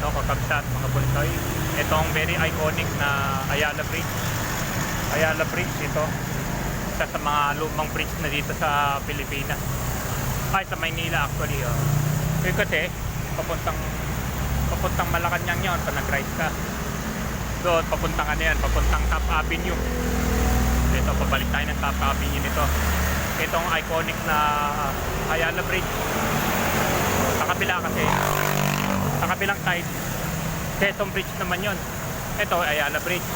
Ito, kakabsat, mga bunsoy. Itong very iconic na Ayala Bridge. Ayala Bridge, ito. Isa sa mga lumang bridge na dito sa Pilipinas. Ay, sa Maynila actually. Oh. Yun kasi, papuntang papuntang Malacanang yun pag nag-ride ka. Doon, papuntang ano yan, papuntang Top Avenue. Ito, pabalik tayo ng Top Avenue nito. Itong iconic na Ayala Bridge. Sa kabila kasi, sa kabilang side, Quezon Bridge naman yon. Ito, Ayala Bridge.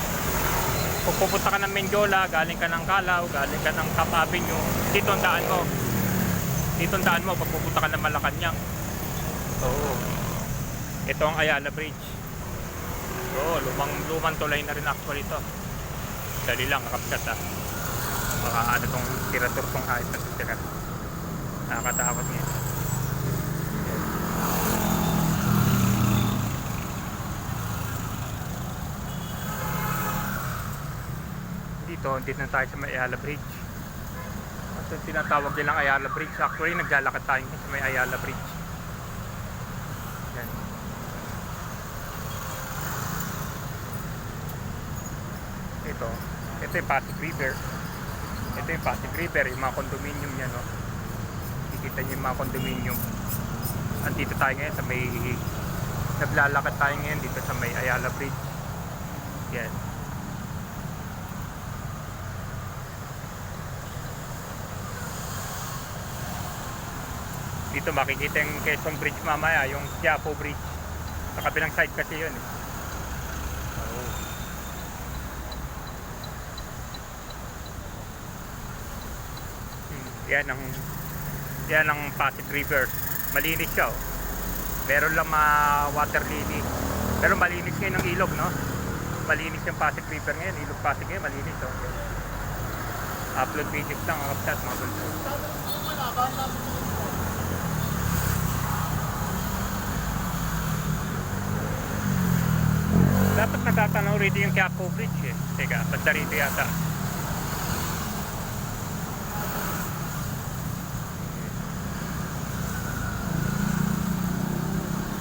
Kung pupunta ka ng Mendiola, galing ka ng Calao, galing ka ng Top Avenue, dito ang daan mo. Dito ang daan mo pag pupunta ka ng Malacanang. Oo. Ito ang Ayala Bridge. Oo, lumang, lumang tulay na rin actually ito. Dali lang, nakapsat ah. Baka ano tong tiratur tong hayop na tira. Nakakatakot niya. Dito, dito na tayo sa may Ayala Bridge. Ito yung tinatawag nilang Ayala Bridge. Actually, naglalakad tayo sa may Ayala Bridge. Yan. Ito, ito yung Pasig River. Ito yung Pasig River, yung mga condominium niya, no? Kikita niyo yung mga condominium. Andito tayo ngayon sa may naglalakad tayo ngayon dito sa may Ayala Bridge. Yan. Dito makikita yung Quezon Bridge mamaya, yung Quiapo Bridge. Sa kabilang side kasi yun. Eh. Hmm, Yan ang yan ang Pasig River. Malinis siya oh. Meron lang mga water lily. Pero malinis ngayon ang ilog, no? Malinis yung Pasig River ngayon. Ilog Pasig ngayon, malinis oh. Upload videos lang ang upsat mga bulso. Dapat natatanaw rito yung Quiapo Bridge eh. Teka, basta rito yata.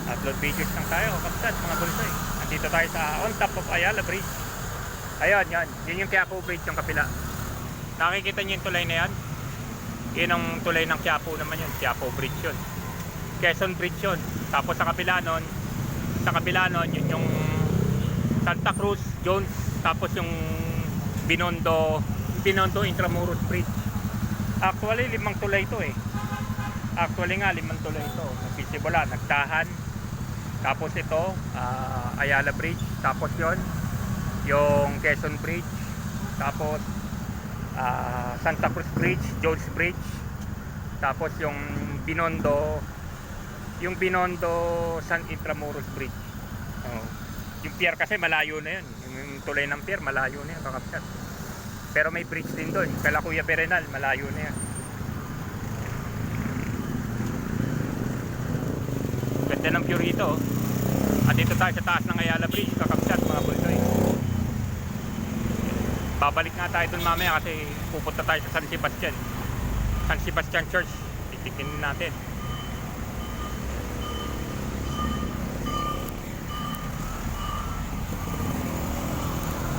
Upload videos lang tayo, kapsat, mga bulsoy. Nandito tayo sa on top of Ayala Bridge. Ayun, yan. Yun yung Quiapo Bridge yung kapila. Nakikita niyo yung tulay na yan? Yun ang tulay ng Quiapo naman yun. Quiapo Bridge yun. Quezon Bridge yun. Tapos sa kabila nun, sa kabila nun, yun yung Santa Cruz, Jones, tapos yung Binondo, Binondo Intramuros Bridge. Actually, limang tulay ito eh. Actually nga, limang tulay ito. Nagsisimula, nagtahan. Tapos ito, ah, Ayala Bridge. Tapos yon yung Quezon Bridge. Tapos ah, Santa Cruz Bridge, Jones Bridge. Tapos yung Binondo, yung Binondo San Intramuros Bridge. Oh. Yung pier kasi malayo na yun. Yung tulay ng pier, malayo na yun, kakapsat. Pero may bridge din doon. Kala Kuya Berenal, malayo na yan. Ganda ng view rito. oh. At dito tayo sa taas ng Ayala Bridge, kakapsat mga bulsoy. Babalik nga tayo doon mamaya kasi pupunta tayo sa San Sebastian. San Sebastian Church. Titikin natin.